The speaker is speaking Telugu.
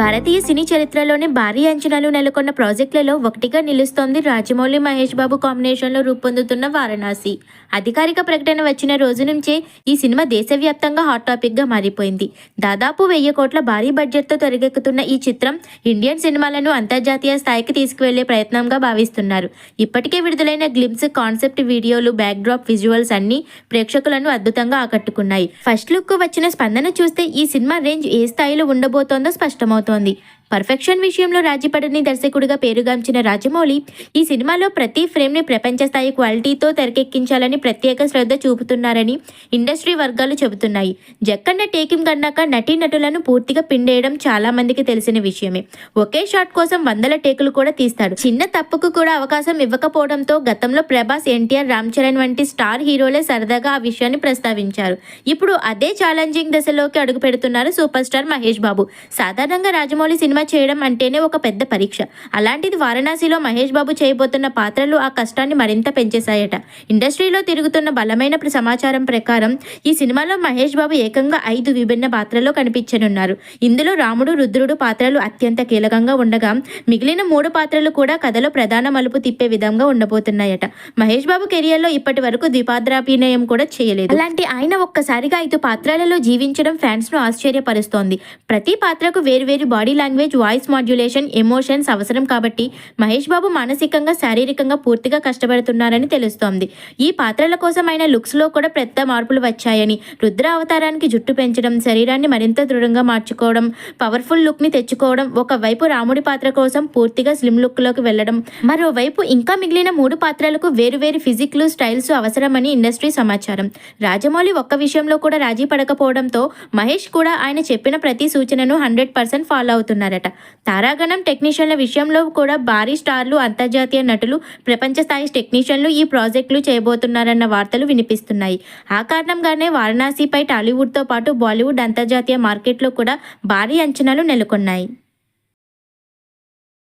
భారతీయ సినీ చరిత్రలోనే భారీ అంచనాలు నెలకొన్న ప్రాజెక్టులలో ఒకటిగా నిలుస్తోంది రాజమౌళి మహేష్ బాబు కాంబినేషన్లో రూపొందుతున్న వారణాసి. అధికారిక ప్రకటన వచ్చిన రోజు నుంచే ఈ సినిమా దేశవ్యాప్తంగా హాట్ టాపిక్గా మారిపోయింది. దాదాపు వెయ్యి కోట్ల భారీ బడ్జెట్తో తెరకెక్కుతున్న ఈ చిత్రం ఇండియన్ సినిమాలను అంతర్జాతీయ స్థాయికి తీసుకువెళ్ళే ప్రయత్నంగా భావిస్తున్నారు. ఇప్పటికే విడుదలైన గ్లిమ్స్ కాన్సెప్ట్ వీడియోలు బ్యాక్ డ్రాప్ విజువల్స్ అన్ని ప్రేక్షకులను అద్భుతంగా ఆకట్టుకున్నాయి. ఫస్ట్ లుక్ వచ్చిన స్పందన చూస్తే ఈ సినిమా రేంజ్ ఏ స్థాయిలో ఉండబోతోందో స్పష్టమవుతోంది. పర్ఫెక్షన్ విషయంలో రాజీపడని దర్శకుడిగా పేరుగాంచిన రాజమౌళి ఈ సినిమాలో ప్రతి ఫ్రేమ్ని ప్రపంచ స్థాయి క్వాలిటీతో తెరకెక్కించాలని ప్రత్యేక శ్రద్ధ చూపుతున్నారని ఇండస్ట్రీ వర్గాలు చెబుతున్నాయి. జక్కన్న టేకింగ్ కన్నాక నటీనటులను పూర్తిగా పిండేయడం చాలా మందికి తెలిసిన విషయమే. ఒకే షాట్ కోసం వందల టేకులు కూడా తీస్తాడు. చిన్న తప్పుకు కూడా అవకాశం ఇవ్వకపోవడంతో గతంలో ప్రభాస్ ఎన్టీఆర్ రామ్ చరణ్ వంటి స్టార్ హీరోలే సరదాగా ఆ విషయాన్ని ప్రస్తావించారు. ఇప్పుడు అదే ఛాలెంజింగ్ దశలోకి అడుగు పెడుతున్నారు సూపర్ స్టార్ మహేష్ బాబు. సాధారణంగా రాజమౌళి సినిమా చేయడం అంటేనే ఒక పెద్ద పరీక్ష. అలాంటిది వారణాసిలో మహేష్ బాబు చేయబోతున్న పాత్రలు ఆ కష్టాన్ని మరింత పెంచేశాయట. ఇండస్ట్రీలో తిరుగుతున్న బలమైన సమాచారం ప్రకారం ఈ సినిమాలో మహేష్ బాబు ఏకంగా ఐదు విభిన్న పాత్రల్లో కనిపించనున్నారు. ఇందులో రాముడు రుద్రుడు పాత్రలు అత్యంత కీలకంగా ఉండగా మిగిలిన మూడు పాత్రలు కూడా కథలో ప్రధాన మలుపు తిప్పే విధంగా ఉండబోతున్నాయట. మహేష్ బాబు కెరియర్లో ఇప్పటి వరకు ద్విపాత్రాభినయం కూడా చేయలేదు. అలాంటి ఆయన ఒక్కసారిగా ఐదు పాత్రలలో జీవించడం ఫ్యాన్స్ను ఆశ్చర్యపరుస్తోంది. ప్రతి పాత్రకు వేరువేరు body language voice modulation emotions అవసరం కాబట్టి మహేష్ బాబు మానసికంగా శారీరకంగా పూర్తిగా కష్టపడుతున్నారని తెలుస్తోంది. ఈ పాత్రల కోసం ఆయన లుక్స్లో కూడా పెద్ద మార్పులు వచ్చాయని రుద్ర అవతారానికి జుట్టు పెంచడం శరీరాన్ని మరింత దృఢంగా మార్చుకోవడం పవర్ఫుల్ లుక్ని తెచ్చుకోవడం ఒకవైపు రాముడి పాత్ర కోసం పూర్తిగా స్లిమ్ లుక్లోకి వెళ్ళడం మరోవైపు ఇంకా మిగిలిన మూడు పాత్రలకు వేరువేరు ఫిజిక్లు స్టైల్స్ అవసరమని ఇండస్ట్రీ సమాచారం. రాజమౌళి ఒక్క విషయంలో కూడా రాజీ పడకపోవడంతో మహేష్ కూడా ఆయన చెప్పిన ప్రతి సూచనను హండ్రెడ్ పర్సెంట్ ఫాలో అవుతున్నారట. తారాగణం టెక్నీషియన్ల విషయంలో కూడా భారీ స్టార్లు అంతర్జాతీయ నటులు ప్రపంచ స్థాయి టెక్నీషియన్లు ఈ ప్రాజెక్టులు చేయబోతున్నారన్న వార్తలు వినిపిస్తున్నాయి. ఆ కారణంగానే వారణాసిపై టాలీవుడ్తో పాటు బాలీవుడ్ అంతర్జాతీయ మార్కెట్లో కూడా భారీ అంచనాలు నెలకొన్నాయి.